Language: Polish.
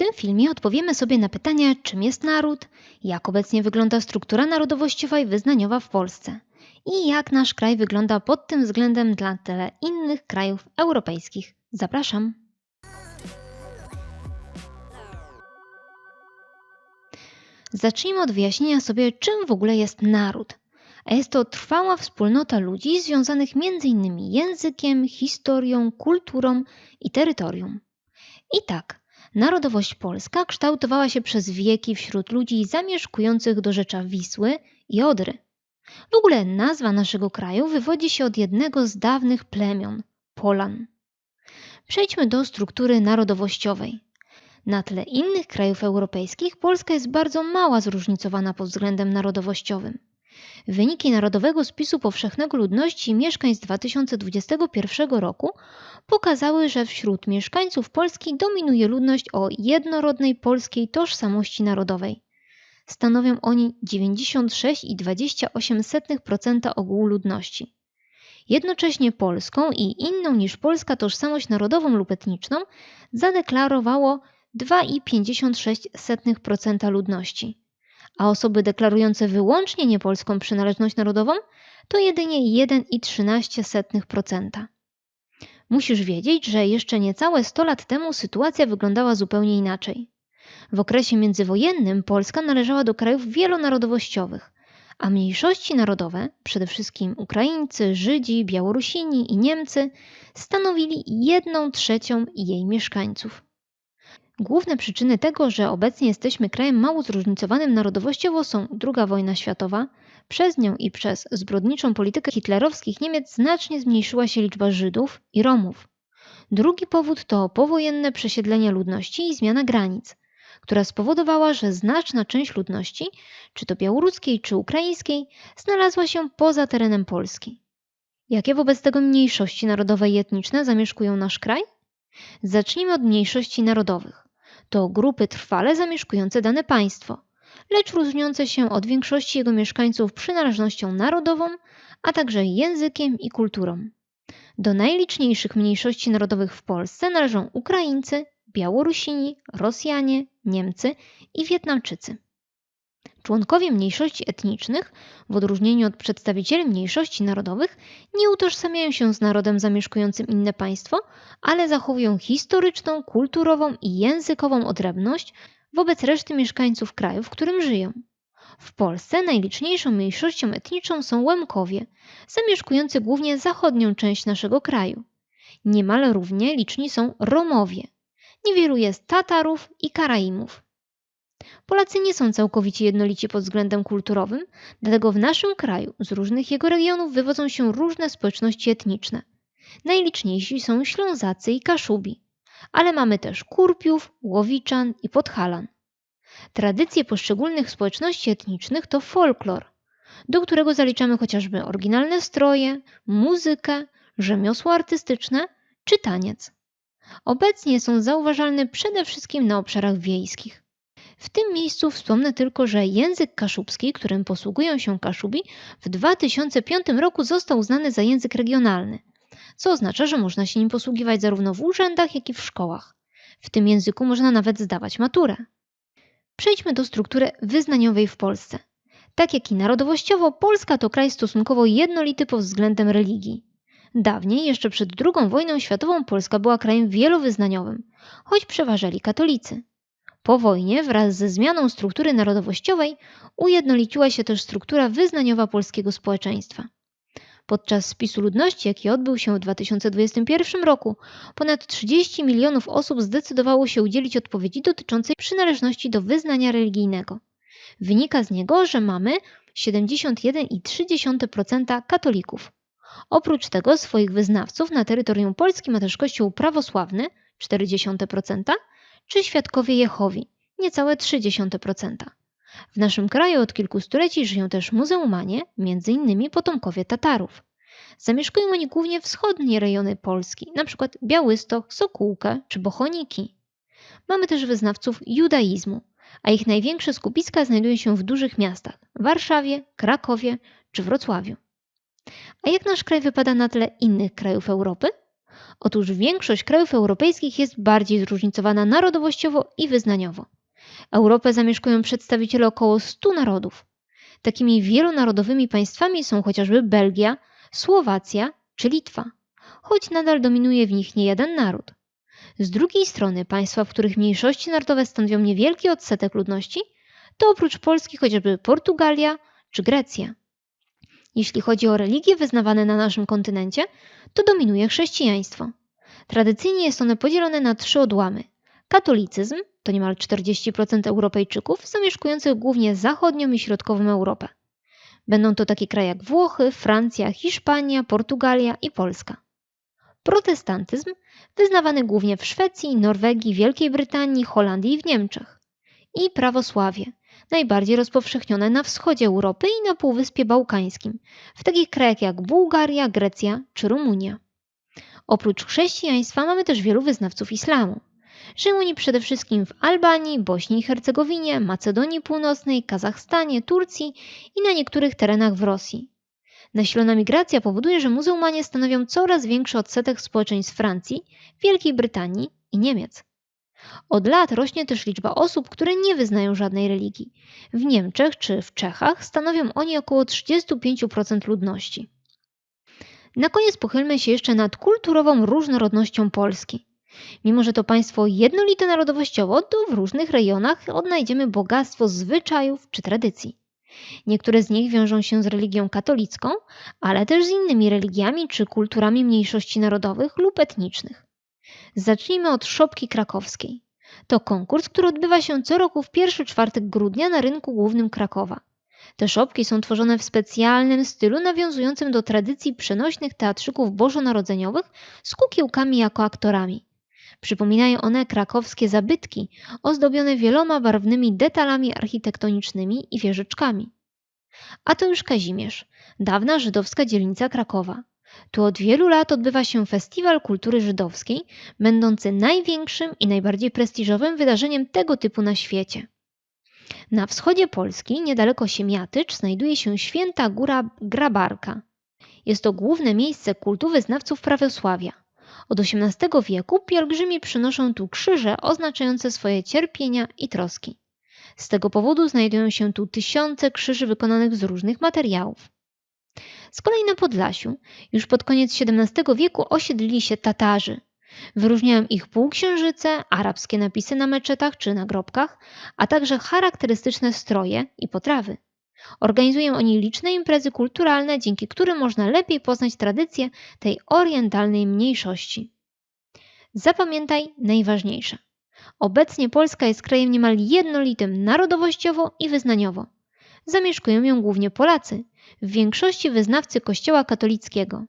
tym filmie odpowiemy sobie na pytania, czym jest naród, jak obecnie wygląda struktura narodowościowa i wyznaniowa w Polsce i jak nasz kraj wygląda pod tym względem dla tyle innych krajów europejskich. Zapraszam. Zacznijmy od wyjaśnienia sobie, czym w ogóle jest naród. A jest to trwała wspólnota ludzi związanych m.in. językiem, historią, kulturą i terytorium. I tak, narodowość polska kształtowała się przez wieki wśród ludzi zamieszkujących do rzecza Wisły i Odry. W ogóle nazwa naszego kraju wywodzi się od jednego z dawnych plemion Polan. Przejdźmy do struktury narodowościowej. Na tle innych krajów europejskich Polska jest bardzo mała zróżnicowana pod względem narodowościowym. Wyniki Narodowego Spisu Powszechnego Ludności i Mieszkań z 2021 roku pokazały, że wśród mieszkańców Polski dominuje ludność o jednorodnej polskiej tożsamości narodowej. Stanowią oni 96,28% ogółu ludności. Jednocześnie polską i inną niż polska tożsamość narodową lub etniczną zadeklarowało 2,56% ludności a osoby deklarujące wyłącznie niepolską przynależność narodową to jedynie 1,13%. Musisz wiedzieć, że jeszcze niecałe 100 lat temu sytuacja wyglądała zupełnie inaczej. W okresie międzywojennym Polska należała do krajów wielonarodowościowych, a mniejszości narodowe, przede wszystkim Ukraińcy, Żydzi, Białorusini i Niemcy, stanowili 1 trzecią jej mieszkańców. Główne przyczyny tego, że obecnie jesteśmy krajem mało zróżnicowanym narodowościowo są II wojna światowa. Przez nią i przez zbrodniczą politykę hitlerowskich Niemiec znacznie zmniejszyła się liczba Żydów i Romów. Drugi powód to powojenne przesiedlenie ludności i zmiana granic, która spowodowała, że znaczna część ludności, czy to białoruskiej, czy ukraińskiej, znalazła się poza terenem Polski. Jakie wobec tego mniejszości narodowe i etniczne zamieszkują nasz kraj? Zacznijmy od mniejszości narodowych to grupy trwale zamieszkujące dane państwo, lecz różniące się od większości jego mieszkańców przynależnością narodową, a także językiem i kulturą. Do najliczniejszych mniejszości narodowych w Polsce należą Ukraińcy, Białorusini, Rosjanie, Niemcy i Wietnamczycy. Członkowie mniejszości etnicznych, w odróżnieniu od przedstawicieli mniejszości narodowych, nie utożsamiają się z narodem zamieszkującym inne państwo, ale zachowują historyczną, kulturową i językową odrębność wobec reszty mieszkańców kraju, w którym żyją. W Polsce najliczniejszą mniejszością etniczną są Łemkowie, zamieszkujący głównie zachodnią część naszego kraju. Niemal równie liczni są Romowie. Niewielu jest Tatarów i Karaimów. Polacy nie są całkowicie jednolici pod względem kulturowym, dlatego w naszym kraju z różnych jego regionów wywodzą się różne społeczności etniczne. Najliczniejsi są Ślązacy i Kaszubi, ale mamy też Kurpiów, Łowiczan i Podhalan. Tradycje poszczególnych społeczności etnicznych to folklor, do którego zaliczamy chociażby oryginalne stroje, muzykę, rzemiosło artystyczne czy taniec. Obecnie są zauważalne przede wszystkim na obszarach wiejskich. W tym miejscu wspomnę tylko, że język kaszubski, którym posługują się Kaszubi, w 2005 roku został uznany za język regionalny, co oznacza, że można się nim posługiwać zarówno w urzędach, jak i w szkołach. W tym języku można nawet zdawać maturę. Przejdźmy do struktury wyznaniowej w Polsce. Tak jak i narodowościowo, Polska to kraj stosunkowo jednolity pod względem religii. Dawniej, jeszcze przed II wojną światową, Polska była krajem wielowyznaniowym, choć przeważali katolicy. Po wojnie, wraz ze zmianą struktury narodowościowej, ujednoliciła się też struktura wyznaniowa polskiego społeczeństwa. Podczas spisu ludności, jaki odbył się w 2021 roku, ponad 30 milionów osób zdecydowało się udzielić odpowiedzi dotyczącej przynależności do wyznania religijnego. Wynika z niego, że mamy 71,3% katolików. Oprócz tego swoich wyznawców na terytorium Polski ma też Kościół prawosławny 0,4%, czy świadkowie Jehowi, niecałe 0,3%. W naszym kraju od kilku stuleci żyją też muzeumanie, m.in. potomkowie Tatarów. Zamieszkują oni głównie wschodnie rejony Polski, np. Białystok, Sokółkę czy Bochoniki. Mamy też wyznawców judaizmu, a ich największe skupiska znajdują się w dużych miastach Warszawie, Krakowie czy Wrocławiu. A jak nasz kraj wypada na tle innych krajów Europy? Otóż większość krajów europejskich jest bardziej zróżnicowana narodowościowo i wyznaniowo. Europę zamieszkują przedstawiciele około 100 narodów. Takimi wielonarodowymi państwami są chociażby Belgia, Słowacja czy Litwa, choć nadal dominuje w nich niejeden naród. Z drugiej strony państwa, w których mniejszości narodowe stanowią niewielki odsetek ludności, to oprócz Polski chociażby Portugalia czy Grecja. Jeśli chodzi o religie wyznawane na naszym kontynencie, to dominuje chrześcijaństwo. Tradycyjnie jest one podzielone na trzy odłamy: katolicyzm to niemal 40% Europejczyków zamieszkujących głównie zachodnią i środkową Europę. Będą to takie kraje jak Włochy, Francja, Hiszpania, Portugalia i Polska. Protestantyzm wyznawany głównie w Szwecji, Norwegii, Wielkiej Brytanii, Holandii i w Niemczech. I prawosławie, najbardziej rozpowszechnione na wschodzie Europy i na Półwyspie Bałkańskim, w takich krajach jak Bułgaria, Grecja czy Rumunia. Oprócz chrześcijaństwa mamy też wielu wyznawców islamu. Żyją oni przede wszystkim w Albanii, Bośni i Hercegowinie, Macedonii Północnej, Kazachstanie, Turcji i na niektórych terenach w Rosji. Nasilona migracja powoduje, że muzułmanie stanowią coraz większy odsetek społeczeństw Francji, Wielkiej Brytanii i Niemiec. Od lat rośnie też liczba osób, które nie wyznają żadnej religii. W Niemczech czy w Czechach stanowią oni około 35% ludności. Na koniec pochylmy się jeszcze nad kulturową różnorodnością Polski. Mimo, że to państwo jednolite narodowościowo, to w różnych rejonach odnajdziemy bogactwo zwyczajów czy tradycji. Niektóre z nich wiążą się z religią katolicką, ale też z innymi religiami czy kulturami mniejszości narodowych lub etnicznych. Zacznijmy od Szopki Krakowskiej. To konkurs, który odbywa się co roku w pierwszy czwartek grudnia na rynku głównym Krakowa. Te szopki są tworzone w specjalnym stylu nawiązującym do tradycji przenośnych teatrzyków bożonarodzeniowych z kukiełkami jako aktorami. Przypominają one krakowskie zabytki ozdobione wieloma barwnymi detalami architektonicznymi i wieżyczkami. A to już Kazimierz, dawna żydowska dzielnica Krakowa. Tu od wielu lat odbywa się Festiwal Kultury Żydowskiej, będący największym i najbardziej prestiżowym wydarzeniem tego typu na świecie. Na wschodzie Polski, niedaleko Siemiatycz, znajduje się święta góra Grabarka. Jest to główne miejsce kultu wyznawców prawosławia. Od XVIII wieku pielgrzymi przynoszą tu krzyże oznaczające swoje cierpienia i troski. Z tego powodu znajdują się tu tysiące krzyży wykonanych z różnych materiałów. Z kolei na Podlasiu już pod koniec XVII wieku osiedlili się Tatarzy. Wyróżniają ich półksiężyce, arabskie napisy na meczetach czy nagrobkach, a także charakterystyczne stroje i potrawy. Organizują oni liczne imprezy kulturalne, dzięki którym można lepiej poznać tradycje tej orientalnej mniejszości. Zapamiętaj najważniejsze. Obecnie Polska jest krajem niemal jednolitym narodowościowo i wyznaniowo. Zamieszkują ją głównie Polacy, w większości wyznawcy Kościoła katolickiego.